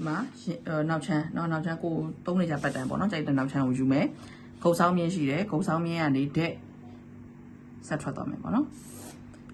ဒီမှာရှင်အော်နောက်ချမ်းเนาะနောက်ချမ်းကိုသုံးနေကြပတ်တန်ပေါ့เนาะကြိုက်တဲ့နောက်ချမ်းကိုယူမယ်ဂုတ်ဆောင်မြင်းရှိတယ်ဂုတ်ဆောင်မြင်းကနေတဲ့ဆက်ထွက်သွားမယ်ပေါ့เนาะ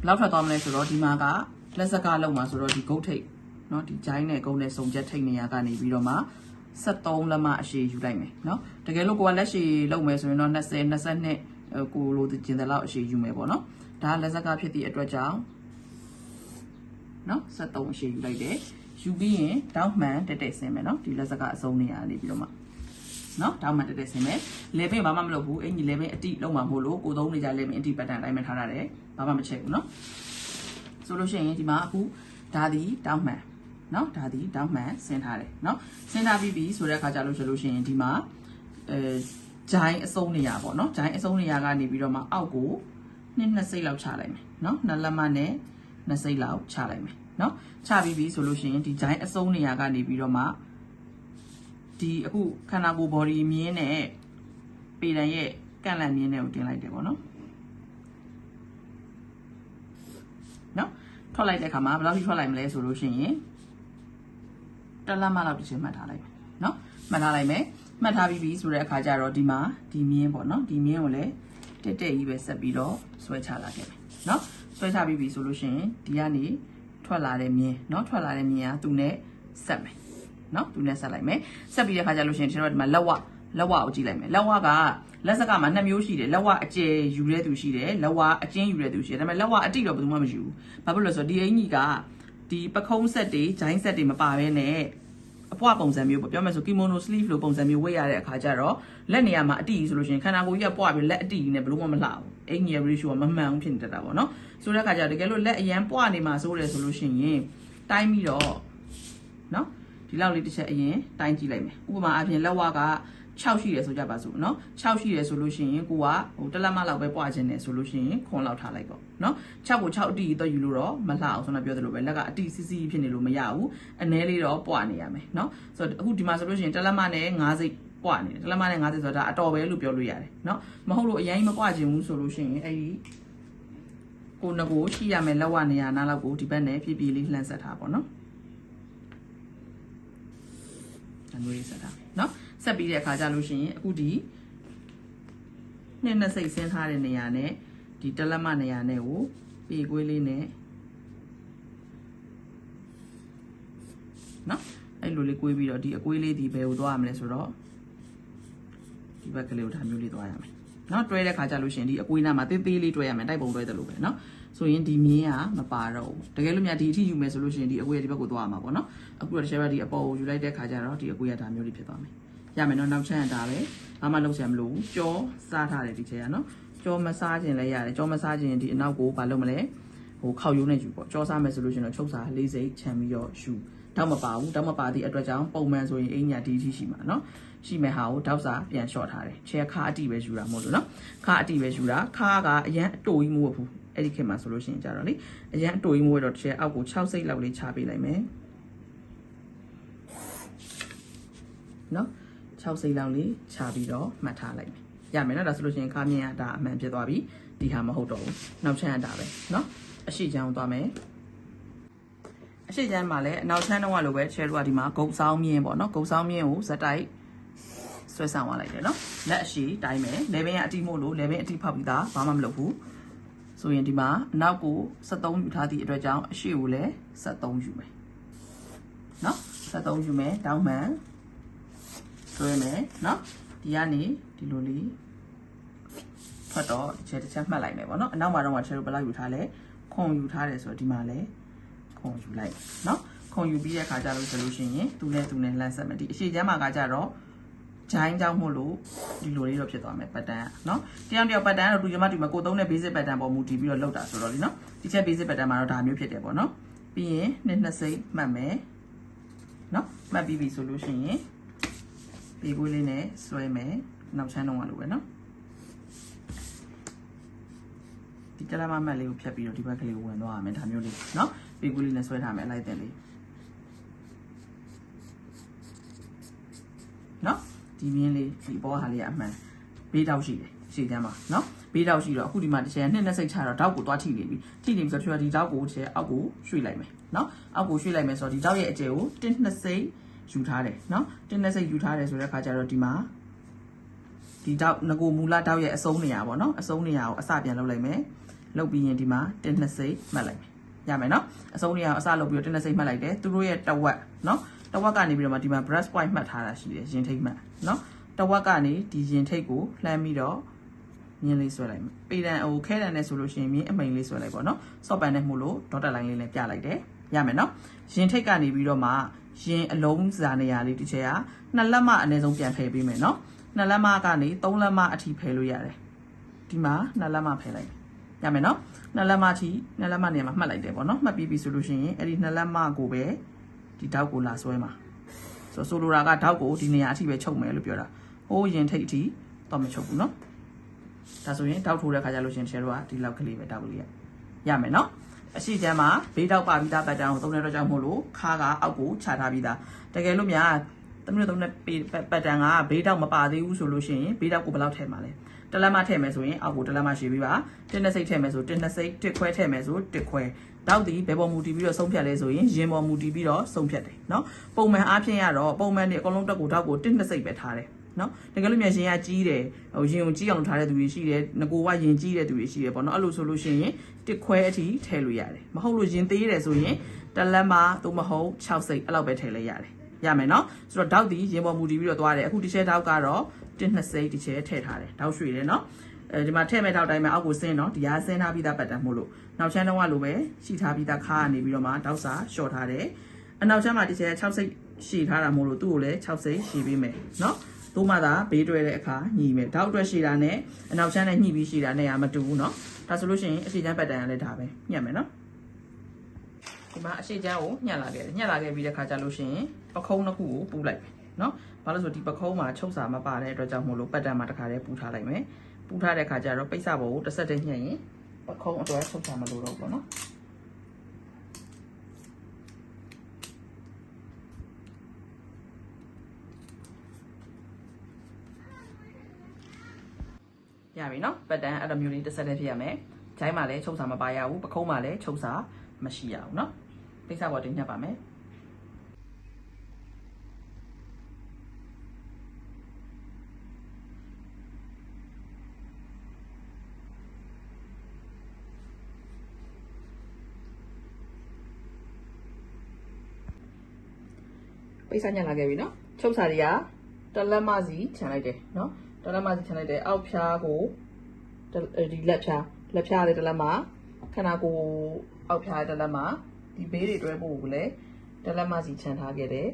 ဘယ်လောက်ထွက်သွားမလဲဆိုတော့ဒီမှာကလက်စကလုံးမှာဆိုတော့ဒီဂုတ်ထိတ်เนาะဒီဂျိုင်းနဲ့ဂုတ်နဲ့စုံချက်ထိတ်နေရကနေပြီးတော့မှ73လက်မအရှိယူလိုက်မယ်เนาะတကယ်လို့ကိုကလက်ရှိလုံးမယ်ဆိုရင်တော့20 22ကိုလိုချင်တဲ့လောက်အရှိယူမယ်ပေါ့เนาะဒါလက်စကဖြစ်သည့်အတွက်ကြောင့် နော်73အရှိယူလိုက်တယ် ယူပြီးရင်တောင်းမှန်တက်တက်ဆင်းမယ်နော်ဒီလက်စကအစုံနေရနေပြီးတော့မှနော်တောင်းမှန်တက်တက်ဆင်းမယ်လေပင်ဘာမှမလုပ်ဘူးအင်ကြီးလေပင်အတိလုံးမှာမို့လို့ကိုသုံးနေကြလေပင်အတိပတ်တန်တိုင်းမှထားရတယ်ဘာမှမချက်ဘူးနော်ဆိုလို့ရှိရင်ဒီမှာအခုဒါဒီတောင်းမှန်နော်ဒါဒီတောင်းမှန်ဆင်းထားတယ်နော်ဆင်းထားပြီးပြီဆိုတဲ့အခါကျလို့ဆိုလို့ရှိရင်ဒီမှာအဲဂျိုင်းအစုံနေရပေါ့နော်ဂျိုင်းအစုံနေရကနေပြီးတော့မှအောက်ကိုနှစ်နှစ်စိတ်လောက်ချလိုက်မယ်နော်နှစ်လက်မနဲ့နှစ်စိတ်လောက်ချလိုက်မယ် နော်ချပြီးပြီဆိုလို့ရှိရင်ဒီဂျိုင်းအစုံနေရကနေပြီးတော့မှဒီအခုခန္ဓာကိုယ် body မြင်းနဲ့ပေတံရဲ့ကန့်လန့်မြင်းနဲ့ကိုတင်လိုက်တယ်ပေါ့နော်နော်ထွက်လိုက်တဲ့အခါမှာဘယ်လောက်ထိထွက်လိုက်မလဲဆိုလို့ရှိရင်တစ်လက်မလောက်တစ်ချိန်မှတ်ထားလိုက်မယ်နော်မှတ်ထားလိုက်မယ်မှတ်ထားပြီးပြီဆိုတဲ့အခါကျတော့ဒီမှာဒီမြင်းပေါ့နော်ဒီမြင်းကိုလည်းတက်တက်ကြီးပဲဆက်ပြီးတော့ဆွဲချလာခဲ့မယ်နော်ဆွဲချပြီးပြီဆိုလို့ရှိရင်ဒီကနေ ထွက်လာတဲ့မြင်းเนาะထွက်လာတဲ့မြင်းကသူနဲ့ဆက်မယ်เนาะသူနဲ့ဆက်လိုက်မယ်ဆက်ပြီးတဲ့ခါကျလို့ရှိရင်ကျွန်တော်ဒီမှာလက်ဝလက်ဝကိုကြည့်လိုက်မယ်လက်ဝကလက်စကမှာနှစ်မျိုးရှိတယ်လက်ဝအကျယ်ယူတဲ့သူရှိတယ်လက်ဝအကျဉ်းယူတဲ့သူရှိတယ်ဒါပေမဲ့လက်ဝအတိတော့ဘယ်သူမှမယူဘူးဘာဖြစ်လို့လဲဆိုတော့ဒီအင်ကြီးကဒီပခုံးဆက်တွေဂျိုင်းဆက်တွေမပါဘဲနဲ့အပွားပုံစံမျိုးပေါ့ပြောမယ်ဆိုကီမိုနိုစလီဖ်လိုပုံစံမျိုးဝတ်ရတဲ့အခါကျတော့လက်နေရာမှာအတိဆိုလို့ရှိရင်ခန္ဓာကိုယ်ကြီးကပွားပြီးလက်အတိနဲ့ဘလို့မှမလှဘူး အင်ကြီးရဲ့ ratio ကမမှန်ဘူးဖြစ်နေတတ်တာပေါ့နော်ဆိုတဲ့အခါကျတော့တကယ်လို့လက်အရန်ပွားနေမှာဆိုတယ်ဆိုလို့ရှိရင်တိုင်းပြီးတော့နော်ဒီလောက်လေးတစ်ချက်အရင်တိုင်းကြည့်လိုက်မယ်ဥပမာအပြင်လက်ဝါက6ရှိတယ်ဆိုကြပါစို့เนาะ6ရှိတယ်ဆိုလို့ရှိရင်ကိုကဟိုတစ်လက်မလောက်ပဲပွားခြင်းတယ်ဆိုလို့ရှိရင်ခွန်လောက်ထားလိုက်ပေါ့เนาะ6ကို6အတီတော့ယူလို့တော့မလှအောင်ဆိုတော့ပြောသလိုပဲလက်ကအတီစီစီဖြစ်နေလို့မရဘူးအ ਨੇ လေးတော့ပွားနေရမယ်เนาะဆိုတော့အခုဒီမှာဆိုလို့ရှိရင်တစ်လက်မနဲ့9စိတ် ပွားနေတယ်တစ်လက်မနဲ့9စိတ်ဆိုတာဒါအတော်ပဲလို့ပြောလို့ရတယ်เนาะမဟုတ်လို့အရင်မပွားခြင်းဘူးဆိုလို့ရှိရင်အဲ့ဒီကိုငကိုရှိရမယ်လက်ဝနေရနားလောက်ကိုဒီဘက်နဲ့ဖြည်းဖြည်းလေးလှမ်းဆက်ထားပါတော့အမျိုးလေးဆက်ထားနော်ဆက်ပြီးတဲ့အခါကျလို့ရှိရင်အခုဒီနှစ်နှစ်စိတ်ဆင်းထားတဲ့နေရာနဲ့ဒီတလက်မနေရာနဲ့ကိုပေကွေးလေးနဲ့နော်အဲ့လိုလေးကွေးပြီးတော့ဒီအကွေးလေးဒီဘယ်ကိုသွားရမလဲဆိုတော့ ဒီဘက်ကလေးကိုဒါမျိုးလေးသွားရမယ်နော်တွဲတဲ့ခါကျလို့ရှိရင်ဒီအကွေးနားမှာသေးသေးလေးတွဲရမယ်တိုက်ပုံတွဲတယ်လို့ပဲနော်ဆိုရင်ဒီမြင်းကမပါတော့ဘူးတကယ်လို့များဒီအထိယူမယ်ဆိုလို့ရှိရင်ဒီအကွေးကဒီဘက်ကိုသွားရမှာပေါ့နော်အခုတော့တစ်ချက်ပဲဒီအပေါ်ကိုယူလိုက်တဲ့ခါကျတော့ဒီအကွေးကဒါမျိုးလေးဖြစ်သွားမယ်ရမယ်နော်နောက်ချမ်းရတာပဲဘာမှလုပ်ဆရာမလိုဘူးကြောစားထားတယ်ဒီချက်ကနော်ကြောမစားခြင်းလည်းရတယ်ကြောမစားခြင်းဒီအနောက်ကိုဘာလုပ်မလဲဟိုခောက်ရိုးနဲ့ယူပေါ့ကြောစားမယ်ဆိုလို့ရှိရင်တော့ချုပ်စာလေးစိတ်ခြံပြီးတော့ယူ တောက်မပါဘူးတောက်မပါသည့်အတွက်ကြောင့်ပုံမှန်ဆိုရင်အင်းညာဒီအထိရှိမှာနော်ရှိမဲ့ဟာကိုတောက်စာပြန်လျှော့ထားတယ်ချဲခါအတိပဲယူတာမဟုတ်လို့နော်ခါအတိပဲယူတာခါကအရန်အတူကြီးမဟုတ်ဘူးအဲ့ဒီခေတ်မှာဆိုလို့ရှိရင်ကြတော့လေအရန်အတူကြီးမဟုတ်တော့ချဲအောက်ကို6စိတ်လောက်လေးချပေးလိုက်မယ်နော်6စိတ်လောက်လေးချပြီးတော့မှတ်ထားလိုက်မယ်ရမယ်နော်ဒါဆိုလို့ရှိရင်ခါမြင်ရတာအမှန်ဖြစ်သွားပြီဒီဟာမဟုတ်တော့ဘူးနောက်ချမ်းရတာပဲနော်အရှိချမ်းသွားမယ် အရှိချမ်းမှာလည်းအနောက်ချမ်းတော့လိုပဲချဲတို့ကဒီမှာဂုတ်ဆောင်မြင်းပေါ့နော်ဂုတ်ဆောင်မြင်းကိုဇက်တိုက်ဆွဲဆောင်သွားလိုက်တယ်နော်လက်အရှိတိုင်းမယ်လေဘင်းကအတိမို့လို့လေဘင်းအတိဖောက်ပြီးသားဘာမှမလုပ်ဘူးဆိုရင်ဒီမှာအနောက်ကို73ယူထားသည့်အတွက်ကြောင့်အရှိကိုလည်း73ယူမယ်နော်73ယူမယ်တောင်းမှန်ဆွဲမယ်နော်ဒီကနေဒီလိုလေးဖတ်တော့တစ်ချက်တစ်ချက်မှတ်လိုက်မယ်ပေါ့နော်အနောက်မှာတော့မှချဲတို့ဘယ်လောက်ယူထားလဲခွန်ယူထားတယ်ဆိုတော့ဒီမှာလည်း ခွန်ယူလိုက်နော်ခွန်ယူပြီးတဲ့ခါကျလို့ဆိုလို့ရှိရင်သူနဲ့သူနဲ့လမ်းဆက်မယ်ဒီအရှိချမ်းမှာကကြတော့ဂျိုင်းကြောင့်မို့လို့ဒီလိုလေးတော့ဖြစ်သွားမယ်ပတ်တန်เนาะတယောက်တယောက်ပတ်တန်ကတော့တူချင်မှတူမှာကိုသုံးတဲ့ basic pattern ပေါ်မူတည်ပြီးတော့လောက်တာဆိုတော့လीเนาะဒီချက် basic pattern မှာတော့ဒါမျိုးဖြစ်တယ်ပေါ့เนาะပြီးရင်နှစ်နှစ်စိတ်မှတ်မယ်เนาะမှတ်ပြီးပြီဆိုလို့ရှိရင်ပေကွေးလေးနဲ့ဆွဲမယ်နောက်ချမ်းတော့ကလိုပဲเนาะဒီတလမမတ်လေးကိုဖြတ်ပြီးတော့ဒီဘက်ကလေးကိုဝင်သွားရမယ်ဒါမျိုးလေးเนาะ ပေးကူးလေးနဲ့ဆွဲထားမယ်အလိုက်တင်လေးနော်ဒီမြင်းလေးဒီပေါ်ဟာလေးကအမှန်ဘေးတောက်ရှိတယ်ရှေ့တန်းမှာနော်ဘေးတောက်ရှိတော့အခုဒီမှာတစ်ချက်နှစ်နဲ့စိတ်ချတော့တောက်ကိုသွားထိနေပြီထိနေပြီဆိုတော့ဒီတောက်ကိုတစ်ချက်အောက်ကိုရွှေ့လိုက်မယ်နော်အောက်ကိုရွှေ့လိုက်မယ်ဆိုတော့ဒီတောက်ရဲ့အကျယ်ကိုတင်းနှစ်စိတ်ယူထားတယ်နော်တင်းနှစ်စိတ်ယူထားတယ်ဆိုတဲ့အခါကျတော့ဒီမှာဒီတောက်ငကိုမူလတောက်ရဲ့အဆုံးနေရာပေါ့နော်အဆုံးနေရာကိုအစပြန်လုပ်လိုက်မယ်လုပ်ပြီးရင်ဒီမှာတင်းနှစ်စိတ်မှတ်လိုက်မယ် ရမယ်နော်အဆုံးလေးကအစလုပ်ပြီးတော့တင်းလက်စိတ်မှတ်လိုက်တယ်သူတို့ရဲ့တဝက်နော်တဝက်ကနေပြီးတော့မှဒီမှာ breast point မှတ်ထားတာရှိတယ်ရင်ထိတ်မှတ်နော်တဝက်ကနေဒီရင်ထိတ်ကိုလှမ်းပြီးတော့မြင်းလေးဆွဲလိုက်မယ်ပေတန်ဟိုခဲတန်နဲ့ဆိုလို့ရှိရင်မြင်းအမိန်လေးဆွဲလိုက်ပေါ့နော်ဆော့ပန်နဲ့မှုလို့ဒေါက်တာလိုင်းလေးလည်းပြလိုက်တယ်ရမယ်နော်ရင်ထိတ်ကနေပြီးတော့မှရင်အလုံးစားနေရလေးတစ်ချက်ကနှစ်လက်မှအနည်းဆုံးပြန်ဖယ်ပေးမယ်နော်နှစ်လက်မှကနေသုံးလက်မှအထိဖယ်လို့ရတယ်ဒီမှာနှစ်လက်မှဖယ်လိုက် ရမယ်နော်နှစ်လက်မအထိနှစ်လက်မနေရာမှာမှတ်လိုက်တယ်ပေါ့နော်မှတ်ပြီးပြီဆိုလို့ရှိရင်အဲ့ဒီနှစ်လက်မကိုပဲဒီတောက်ကိုလာဆွဲမှာဆိုဆိုလိုတာကတောက်ကိုဒီနေရာအထိပဲချုပ်မယ်လို့ပြောတာဟိုးရင်ထိတ်အထိတော့မချုပ်ဘူးနော်ဒါဆိုရင်တောက်ထိုးတဲ့ခါကျလို့ရှင်ချဲတို့ကဒီလောက်ကလေးပဲတောက်ကလေးရရမယ်နော်အရှိချမ်းမှာဘေးတောက်ပါပြီးသားပတ်တန်းကိုသုံးတဲ့တော့ကြောင့်မို့လို့ခါကအောက်ကိုခြာထားပြီးသားတကယ်လို့များ တမီးတို့သုံးတဲ့ပတ်တန်းကဘေးတောက်မပါသေးဘူးဆိုလို့ရှိရင်ဘေးတောက်ကိုဘယ်လောက်ထည့်မှာလဲတလက်မထည့်မယ်ဆိုရင်အောက်ကိုတလက်မရှိပြီးပါတင်းနဲ့စိတ်ထည့်မယ်ဆိုတင်းနဲ့စိတ်တစ်ခွဲထည့်မယ်ဆိုတစ်ခွဲတောက်ဒီဘယ်ပေါ်မူတည်ပြီးတော့ဆုံးဖြတ်လဲဆိုရင်ရင်ပေါ်မူတည်ပြီးတော့ဆုံးဖြတ်တယ်နော်ပုံမှန်အားဖြင့်ရတော့ပုံမှန်နေအကုန်လုံးတက်ကိုတောက်ကိုတင်းနဲ့စိတ်ပဲထားတယ်နော်တကယ်လို့မြန်ရှင်ကကြီးတယ်ဟိုရင်ကိုကြီးအောင်ထားတဲ့သူတွေရှိတယ်ငကိုကရင်ကြီးတဲ့သူတွေရှိတယ်ပေါ့နော်အဲ့လိုဆိုလို့ရှိရင်တစ်ခွဲအထိထည့်လို့ရတယ်မဟုတ်လို့ရင်သေးတယ်ဆိုရင်တလက်မသို့မဟုတ်6စိတ်အဲ့လောက်ပဲထည့်လိုက်ရတယ် ရမယ်နော်ဆိုတော့တောက်ဒီရင်ပေါ်မူတည်ပြီးတော့သွားတယ်အခုတစ်ချက်တောက်ကတော့တစ်နှစ်စိတ်တစ်ချက်ထည့်ထားတယ်တောက်ရွှေတယ်နော်အဲဒီမှာထည့်မဲ့တောက်တိုင်းမှာအောက်ကိုဆင်းတော့ဒီဟာဆင်းထားပြီးသားပတ်တန်းမို့လို့နောက်ချမ်းတော့ကလိုပဲရှိထားပြီးသားခါကနေပြီးတော့မှတောက်စာလျှော့ထားတယ်အနောက်ချမ်းမှာတစ်ချက်6စိတ်ရှိထားတာမို့လို့သူ့ကိုလည်း6စိတ်ရှိပေးမယ်နော်သို့မှသာဘေးတွဲတဲ့အခါညီမယ်တောက်အတွက်ရှိတာနဲ့အနောက်ချမ်းနဲ့ညှိပြီးရှိတာနဲ့ကမတူဘူးเนาะဒါဆိုလို့ရှိရင်အရှိချမ်းပတ်တန်ကလည်းဒါပဲညှက်မယ်เนาะ ဒီမှာအရှိချမ်းကိုညှက်လာခဲ့တယ်ညှက်လာခဲ့ပြီးတဲ့ခါကျလို့ရှိရင်ပခုံးတစ်ခုကိုပူလိုက်မယ်เนาะဘာလို့ဆိုဒီပခုံးမှာချုပ်စာမပါတဲ့အတွက်ကြောင့်မို့လို့ပတ်တန်မှာတစ်ခါတည်းပူထားလိုက်မယ်ပူထားတဲ့ခါကျတော့ပိတ်စဘောကိုတစ်ဆက်တည်းညှက်ရင်ပခုံးအတွက်ချုပ်စာမလိုတော့ဘူးပေါ့เนาะရပြီเนาะပတ်တန်အဲ့လိုမျိုးလေးတစ်ဆက်တည်းဖြစ်ရမယ်ဂျိုင်းမှာလည်းချုပ်စာမပါရဘူးပခုံးမှာလည်းချုပ်စာ မရှိရဘူးเนาะပိတ်စဘောတင်ညှက်ပါမယ် ပိတ်စညက်လာခဲ့ပြီနော်ချုပ်စာတွေကတလက်မစီခြံလိုက်တယ်နော်တလက်မစီခြံလိုက်တယ်အောက်ဖြားကိုဒီလက်ဖြားလက်ဖြားလေးတလက်မခန္ဓာကိုယ် အောက်ဖြားတလက်မဒီဘေးတွေတွဲဖို့ကိုလည်းတလက်မစီခြံထားခဲ့တယ်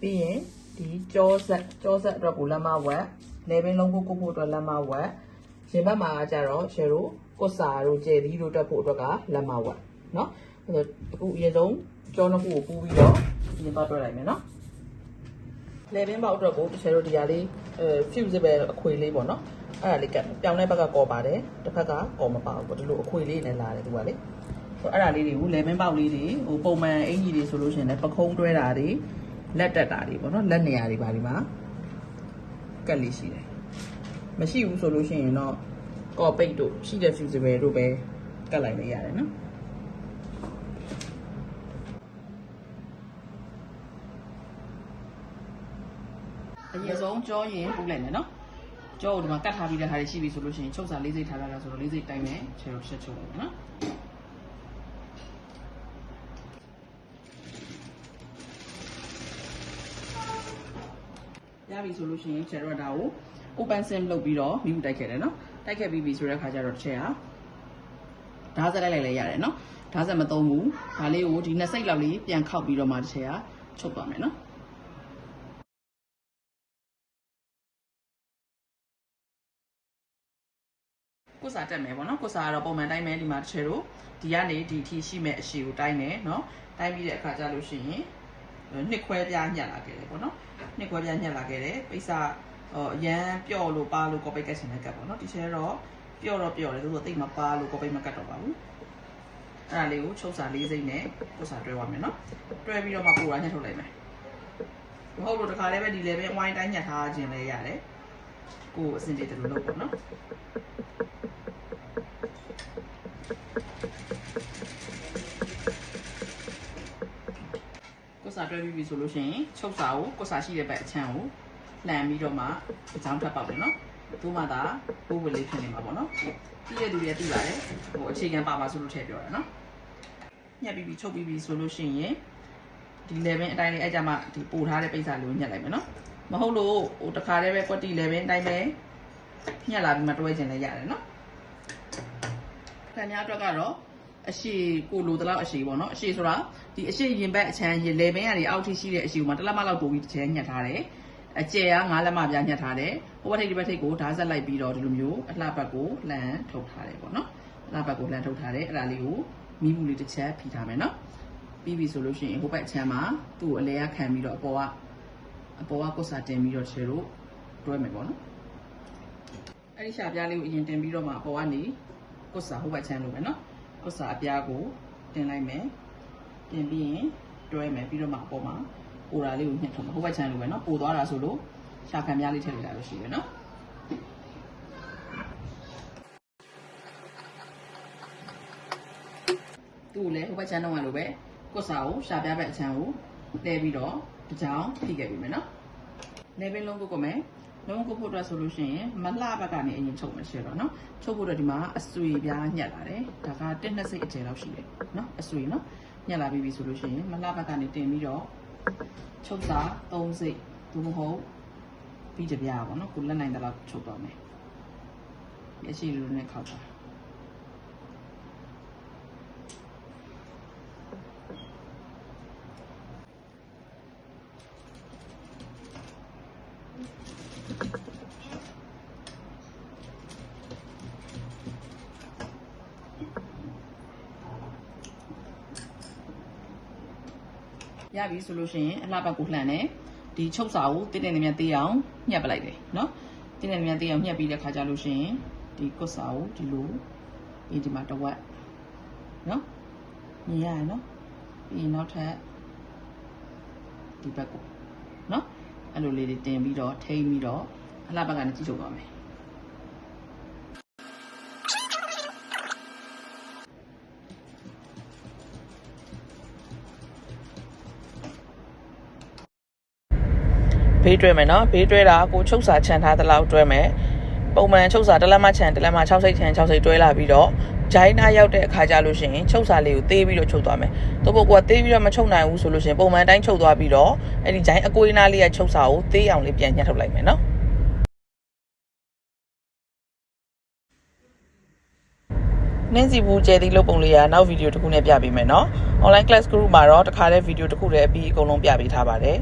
ပြီးရင်ဒီကြောဆက်ကြောဆက်အတွက်ကိုလက်မဝက်လေပင်လုံးဖို့ကိုဖို့အတွက်လက်မဝက်ရင်ဘက်မှာကျတော့ရှယ်တို့ကွတ်စာတို့ကျယ်သီးတို့တက်ဖို့အတွက်ကလက်မဝက်နော်အဲ့တော့အခုအရင်ဆုံးကြောနှစ်ခုကိုပူးပြီးတော့ရင်တော့တွဲလိုက်မယ်နော်လေဘင်းပေါက်အတွက်ကိုတစ်ချက်တို့ဒီဟာလေးအဲ fusible အခွေလေးပေါ့နော်အဲ့ဒါလေးကတ်ပြောင်းတဲ့ဘက်ကကော်ပါတယ်တစ်ဖက်ကကော်မပါဘူးပေါ့ဒီလိုအခွေလေးနဲ့လာတယ်သူကလေဆို အဲ့ဒါလေးတွေကိုလေဘင်းပေါက်လေးတွေဟိုပုံမှန်အင်ကြီးတွေဆိုလို့ရှိရင်လည်းပခုံးတွဲတာတွေလက်တက်တာတွေပေါ့နော်လက်နေရာတွေပါဒီမှာကတ်လေးရှိတယ်မရှိဘူးဆိုလို့ရှိရင်တော့ကော်ပိတ်တို့ရှိတဲ့ fusible တို့ပဲကတ်လိုက်လို့ရတယ်နော်အရင်ဆုံးကြောရင်ပူလိုက်မယ်နော်ကြောကိုဒီမှာကတ်ထားပြီးတဲ့ဟာတွေရှိပြီဆိုလို့ရှိရင်ချုပ်စာလေးစိတ်ထားရတာဆိုတော့လေးစိတ်တိုင်းမယ်ခြေတော့ရှက်ချုပ်လိုက်မယ်နော် ပြီဆိုလို့ရှိရင်ခြေတော့ဒါကို open sim လုပ်ပြီးတော့မိမှုတိုက်ခဲ့တယ်နော်တိုက်ခဲ့ပြီးပြီဆိုတဲ့အခါကျတော့တစ်ချက်ဟာဓာတ်စက်လိုက်လိုက်လဲရတယ်နော်ဓာတ်စက်မသုံးဘူးဒါလေးကိုဒီနှစ်စိတ်လောက်လေးပြန်ခောက်ပြီးတော့မှတစ်ချက်ဟာချုပ်သွားမယ်နော်ကိုစားတက်မယ်ပေါ့နော်ကိုစားကတော့ပုံမှန်တိုင်းပဲဒီမှာတစ်ချက်တို့ဒီကနေဒီအထိရှိမဲ့အရှိကိုတိုင်းမယ်နော်တိုင်းပြီးတဲ့အခါကျလို့ရှိရင်နှစ်ခွဲပြားညက်လာခဲ့တယ်ပေါ့နော် နှစ်ခွဲပြားညက်လာခဲ့တယ်ပိစာဟိုအရန်ပျော့လို့ပါလို့ကောပိတ်ကတ်ချင်တဲ့ကတ်ပေါ့နော်ဒီချက်တော့ပျော့တော့ပျော့တယ်သို့သောတိတ်မပါလို့ကောပိတ်မကတ်တော့ပါဘူးအဲ့ဒါလေးကိုချုပ်စာလေးစိမ့်နဲ့ကိုစားတွဲပါမယ်နော်တွဲပြီးတော့မှကိုရာညှက်ထုတ်လိုက်မယ်မဟုတ်လို့တခါလေးပဲဒီလေပဲဝိုင်းတိုင်းညှက်ထားခြင်းလည်းရတယ်ကိုအစင်ပြေတယ်လို့လုပ်ပေါ့နော် စစာတွဲပြီးပြီဆိုလို့ရှိရင်ချုပ်စာကိုကိုစာရှိတဲ့ဘက်အချမ်းကိုလှန်ပြီးတော့မှအကြောင်းထပ်ပေါက်တယ်နော်သူမှသာဘိုးဝလေးဖြစ်နေမှာပေါ့နော်ပြီးတဲ့သူတွေသိပါတယ်ဟိုအခြေခံပါပါဆိုလို့ထည့်ပြောတာနော်ညက်ပြီးပြီချုပ်ပြီးပြီဆိုလို့ရှိရင်ဒီ level အတိုင်းလေးအဲ့ကြမှာဒီပို့ထားတဲ့ပိတ်စာလေးကိုညက်လိုက်မယ်နော်မဟုတ်လို့ဟိုတခါတည်းပဲကွက်တီ level အတိုင်းပဲညက်လာပြီးမှတွဲကျင်လည်းရတယ်နော်ခံများအတွက်ကတော့ အရှိကိုလိုတလောက်အရှိပေါ့နော်အရှိဆိုတာဒီအရှိရင်ဘက်အချမ်းရင် level ကနေအောက်ထိရှိတဲ့အရှိကိုမှတစ်လက်မလောက်ပို့ပြီးတစ်ချမ်းညက်ထားတယ်အကျယ်က9လက်မပြညက်ထားတယ်ဟိုဘက်ထိပ်ဒီဘက်ထိပ်ကိုဓာတ်ဆက်လိုက်ပြီးတော့ဒီလိုမျိုးအလှဘက်ကိုလှန်ထုတ်ထားတယ်ပေါ့နော်အလှဘက်ကိုလှန်ထုတ်ထားတယ်အဲ့ဒါလေးကိုမိမှုလေးတစ်ချက်ဖိထားမယ်နော်ပြီးပြီဆိုလို့ရှိရင်ဟိုဘက်အချမ်းမှာသူ့ကိုအလဲရခံပြီးတော့အပေါ်ကအပေါ်ကကုတ်စာတင်ပြီးတော့ခြေလို့တွဲမယ်ပေါ့နော်အဲ့ဒီရှာပြားလေးကိုအရင်တင်ပြီးတော့မှအပေါ်ကနေကုတ်စာဟိုဘက်ချမ်းလို့ပဲနော် ကုတ်စာအပြားကိုတင်လိုက်မယ်တင်ပြီးရင်တွဲမယ်ပြီးတော့မှအပေါ်မှာပိုတာလေးကိုညှက်ထုတ်မယ်ဟိုဘက်ချမ်းလို့ပဲနော်ပိုသွားတာဆိုလို့ရှာခံပြားလေးထည့်လိုက်တာလို့ရှိတယ်နော်သူ့ကိုလည်းဟိုဘက်ချမ်းတော့ကလိုပဲကုတ်စာကိုရှာပြားဘက်အချမ်းကိုလဲပြီးတော့တစ်ကြောင်ထိခဲ့ပြီမယ်နော်နေပင်လုံးကုတ်ကမယ် လုံးကုတ်ဖို့အတွက်ဆိုလို့ရှိရင်မလှဘက်ကနေအရင်ချုပ်မယ်ရှယ်တော့နော်ချုပ်ဖို့တော့ဒီမှာအဆွေပြားညက်လာတယ်ဒါကတစ်နှစ်စိတ်အကျယ်လောက်ရှိတယ်နော်အဆွေနော်ညက်လာပြီးပြီဆိုလို့ရှိရင်မလှဘက်ကနေတင်ပြီးတော့ချုပ်စာ3စိတ်သို့မဟုတ်ပြီးကြပြားပါနော်ကိုလက်နိုင်တဲ့လောက်ချုပ်တော့မယ်ရရှိလိုနဲ့ခောက်တာ ရပြီဆိုလို့ရှိရင်အလှဘက်ကိုလှန်တယ်ဒီချုပ်စာကိုတင်းတင်းနေမြန်သေးအောင်ညှက်ပလိုက်တယ်နော်တင်းတင်းနေမြန်သေးအောင်ညှက်ပြီးတဲ့ခါကျလို့ရှိရင်ဒီကွတ်စာကိုဒီလိုပြီးဒီမှာတစ်ဝက်နော်မြင်ရရနော်ပြီးနောက်ထပ်ဒီဘက်ကိုနော်အဲ့လိုလေးတွေတင်ပြီးတော့ထိမ့်ပြီးတော့အလှဘက်ကနေကြည့်ချုပ်သွားမယ် ဘေးတွဲမယ်နော်ဘေးတွဲတာကိုချုပ်စာခြံထားသလောက်တွဲမယ်ပုံမှန်ချုပ်စာတစ်လက်မခြံတစ်လက်မ6စိတ်ခြံ6စိတ်တွဲလာပြီးတော့ဂျိုင်းနာရောက်တဲ့အခါကျလို့ရှိရင်ချုပ်စာလေးကိုသေးပြီးတော့ချုပ်သွားမယ်တို့ပုတ်ကသေးပြီးတော့မချုပ်နိုင်ဘူးဆိုလို့ရှိရင်ပုံမှန်တိုင်းချုပ်သွားပြီးတော့အဲ့ဒီဂျိုင်းအကွေးနာလေးရဲ့ချုပ်စာကိုသေးအောင်လေးပြန်ညှက်ထုတ်လိုက်မယ်နော်နင်းစီဘူးကျဲသည့်လုပ်ပုံလေးကနောက်ဗီဒီယိုတစ်ခုနဲ့ပြပေးမယ်နော် online class group မှာတော့တခါတည်းဗီဒီယိုတစ်ခုတည်းအပြီးအကုန်လုံးပြပေးထားပါတယ်